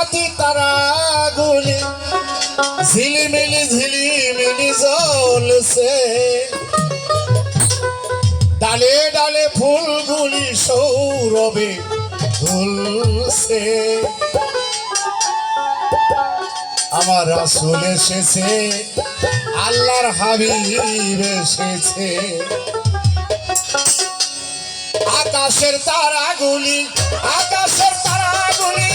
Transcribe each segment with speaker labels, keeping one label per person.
Speaker 1: রাতি তারা গুলি। ঝিলিমিলি ঝিলিমিলি জ্বলছে। ডালে ডালে ফুলগুলি সৌরভে ফুলছে আমার আসল এসেছে, আল্লাহর হাবিব এসেছে। আকাশের তারাগুলি আকাশের তারাগুলি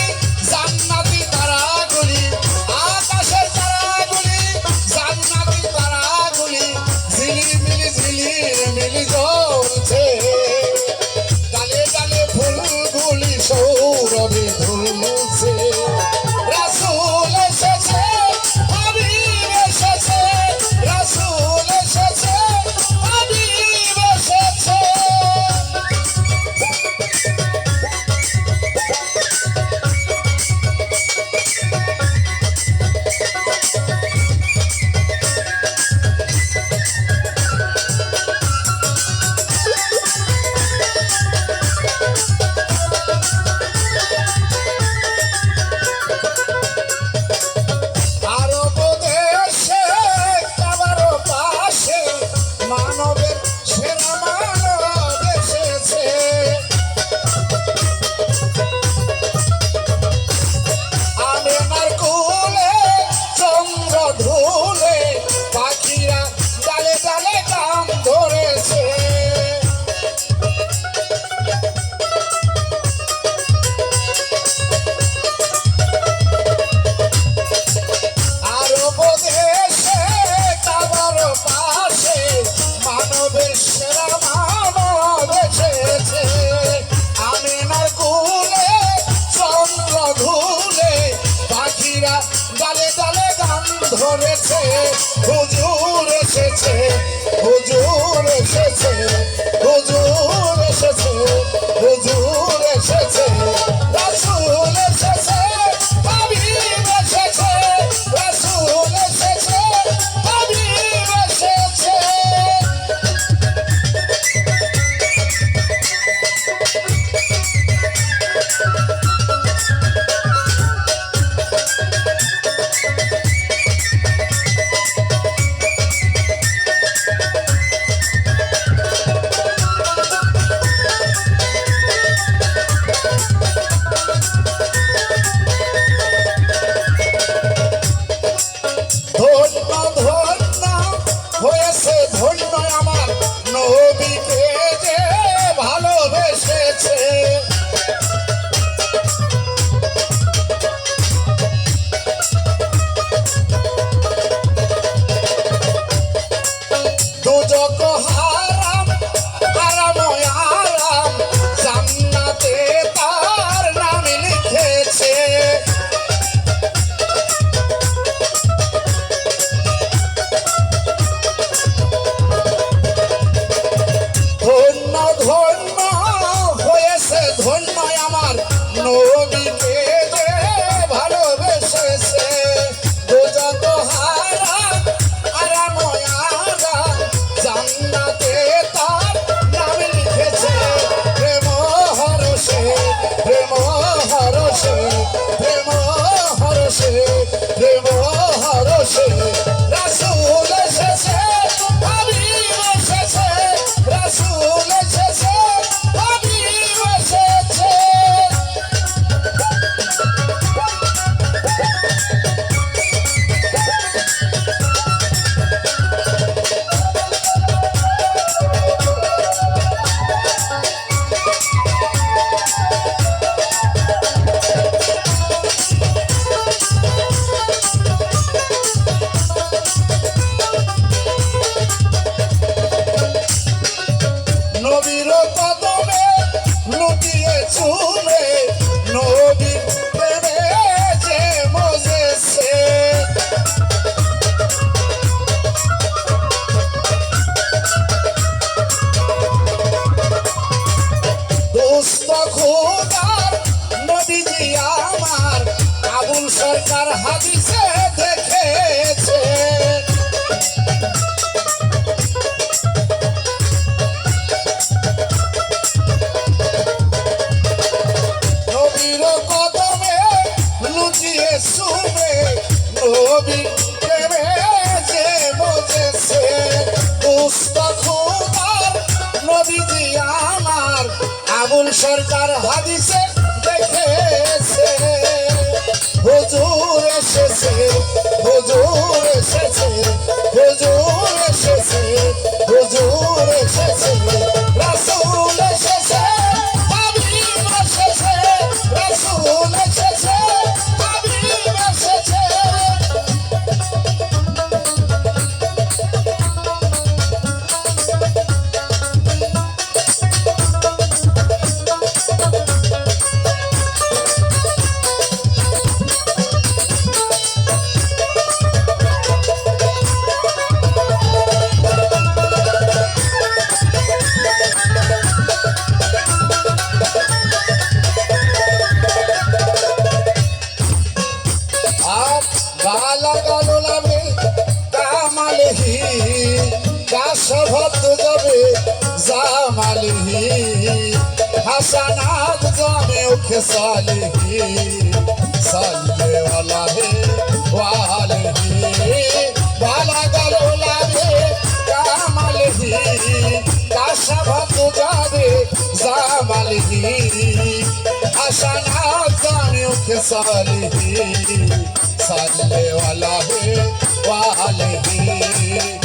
Speaker 1: করেছে হুজুর এসেছে হুজুর এসেছে। আর হাদিসে দেখেছে। নবীর কদমে লুচিয়ে শুনে নবী প্রেমে যে বসেছে। মুস্তফার আমার আবুল সরকার হাদিসে সভাত যাবে জামালিহি হাসানাত জানে ওকে সালিহি। সালে ওয়ালা হে, ওয়ালিহি। ভালা গাল ওলা হে কামালিহি কাশাভাত যাবে জামালিহি হাসানাত জানে ওকে সালিহি। সালে ওয়ালা হে, ওয়ালিহি।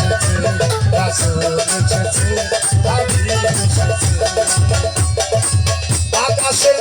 Speaker 1: আকাশে